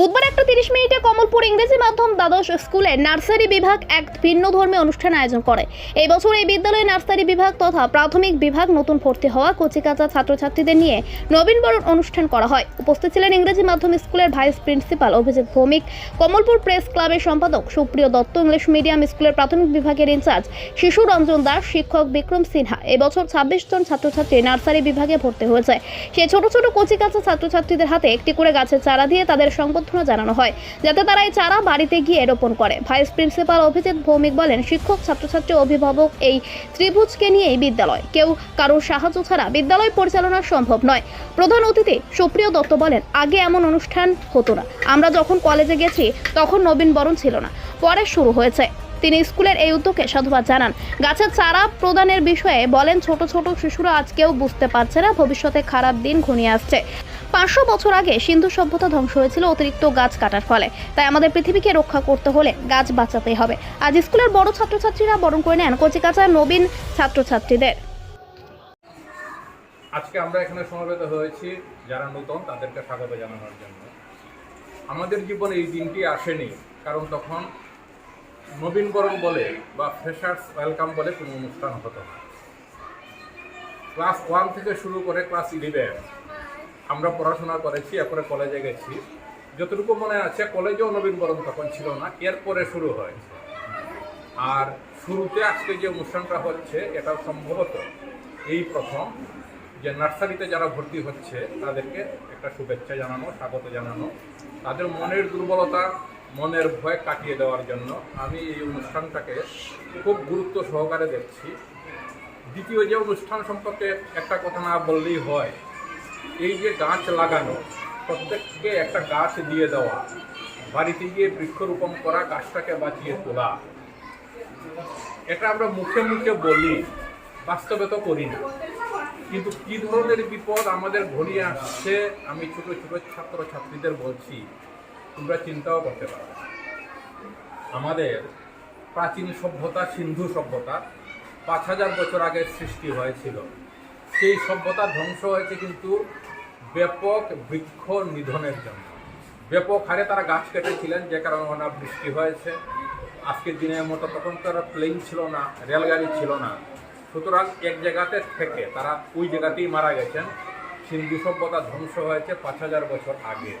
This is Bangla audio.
বুধবার একটা তিরিশ মিনিটে কমলপুর ইংরেজি মাধ্যম দ্বাদশ স্কুলে নার্সারি বিভাগ এক ভিন্ন ধর্মী অনুষ্ঠান আয়োজন করে। এই বছর এই বিদ্যালয়ে নার্সারি বিভাগ তথা প্রাথমিক বিভাগ নতুন ভর্তি হওয়া কচিকাচা ছাত্রছাত্রীদের নিয়ে নবীনবরণ অনুষ্ঠান করা হয়। উপস্থিত ছিলেন ইংরেজি মাধ্যম স্কুলের vice principal Abhijit Bhowmik, Kamalpur press ক্লাবের সম্পাদক সুপ্রিয় দত্ত, ইংলিশ মিডিয়াম স্কুলের প্রাথমিক বিভাগের ইনচার্জ শিশু রঞ্জন দাস, শিক্ষক বিক্রম সিনহা। এবছর ছাব্বিশ জন ছাত্রছাত্রী নার্সারি বিভাগে ভর্তি হয়েছে। সেই ছোট ছোট কচিকাচা ছাত্রছাত্রীদের হাতে একটি করে গাছের চারা দিয়ে তাদের সংবর্ধনা জানানো হয়, যাতে তারা এই চারা বাড়িতে গিয়ে রোপণ করে। ভাইস প্রিন্সিপাল অভিজিৎ ভৌমিক বলেন, শিক্ষক, ছাত্রছাত্রী, অভিভাবক এই ত্রিভুজকে নিয়েই বিদ্যালয়। কেউ কারোর সাহায্য ছাড়া বিদ্যালয় পরিচালনা সম্ভব নয়। প্রধান অতিথি সুপ্রিয় দত্ত বলেন, আগে এমন অনুষ্ঠান হতো না। আমরা যখন কলেজে গেছি, তখন নবীন বরণ ছিল না। পরে শুরু হয়েছে। তিনি স্কুলের এই উদ্যোগে সাধুবাদ জানান। গাছের চারা প্রদানের বিষয়ে বলেন, ছোট ছোট শিশুরা আজকেও বুঝতে পারছে না, ভবিষ্যতে খারাপ দিন ঘনিয়ে আসছে। পাঁচশো বছর আগে সিন্ধু সভ্যতা ধ্বংস হয়েছিল অতিরিক্ত গাছ কাটার ফলে। তাই আমাদের পৃথিবীকে রক্ষা করতে হলে গাছ বাঁচাতেই হবে। আজ স্কুলের বড় ছাত্রছাত্রীরা বরণ করে নেন কচি কচিকাচার নবীন ছাত্রছাত্রীদের। আজকে আমরা এখানে সমবেত হয়েছি। যারা নতুন, তাদেরকে স্বাগত জানানোর জন্য। আমাদের জীবনে এই দিনটি আসেনি, কারণ তখন নবীনবরণ বলে বা ফ্রেশার্স ওয়েলকাম বলে কোনো অনুষ্ঠান হতো না। ক্লাস ওয়ান থেকে শুরু করে ক্লাস ইলেভেন আমরা পড়াশোনা করেছি, এরপরে কলেজে গেছি। যতটুকু মনে আছে কলেজেও নবীনবরণ তখন ছিল না, এরপরে শুরু হয়েছে। আর শুরুতে আজকে যে অনুষ্ঠানটা হচ্ছে এটা সম্ভবত এই প্রথম যে নার্সারিতে যারা ভর্তি হচ্ছে, তাদেরকে একটা শুভেচ্ছা জানানো, স্বাগত জানানো। তাদের মনের দুর্বলতা, মনের ভয় কাটিয়ে দেওয়ার জন্য আমি এই অনুষ্ঠানটাকে খুব গুরুত্ব সহকারে দেখছি। দ্বিতীয় যে অনুষ্ঠান সম্পর্কে একটা কথা না বললেই হয় এই যে গাছ লাগানো, প্রত্যেককে একটা গাছ দিয়ে দেওয়া, বাড়িতে গিয়ে বৃক্ষরোপণ করা, গাছটাকে বাঁচিয়ে তোলা। এটা আমরা মুখে মুখে বলি, বাস্তবে তো করি না। কিন্তু কি ধরনের বিপদ আমাদের ঘনিয়ে আসছে, আমি ছোট ছোট ছাত্র ছাত্রীদের বলছি, তোমরা চিন্তাও করতে পারো আমাদের প্রাচীন সভ্যতা, সিন্ধু সভ্যতা পাঁচ হাজার বছর আগে সৃষ্টি হয়েছিল। সেই সভ্যতা ধ্বংস হয়েছে কিন্তু ব্যাপক বৃক্ষ নিধনের জন্য। ব্যাপক হারে তারা গাছ কেটেছিলেন, যে কারণে অনাবৃষ্টি বৃষ্টি হয়েছে। আজকের দিনের মতো তখন তারা প্লেন ছিল না, রেলগাড়ি ছিল না। সুতরাং এক জায়গাতে থেকে তারা ওই জায়গাতেই মারা গেছেন। সিন্ধু সভ্যতা ধ্বংস হয়েছে পাঁচ হাজার বছর আগে।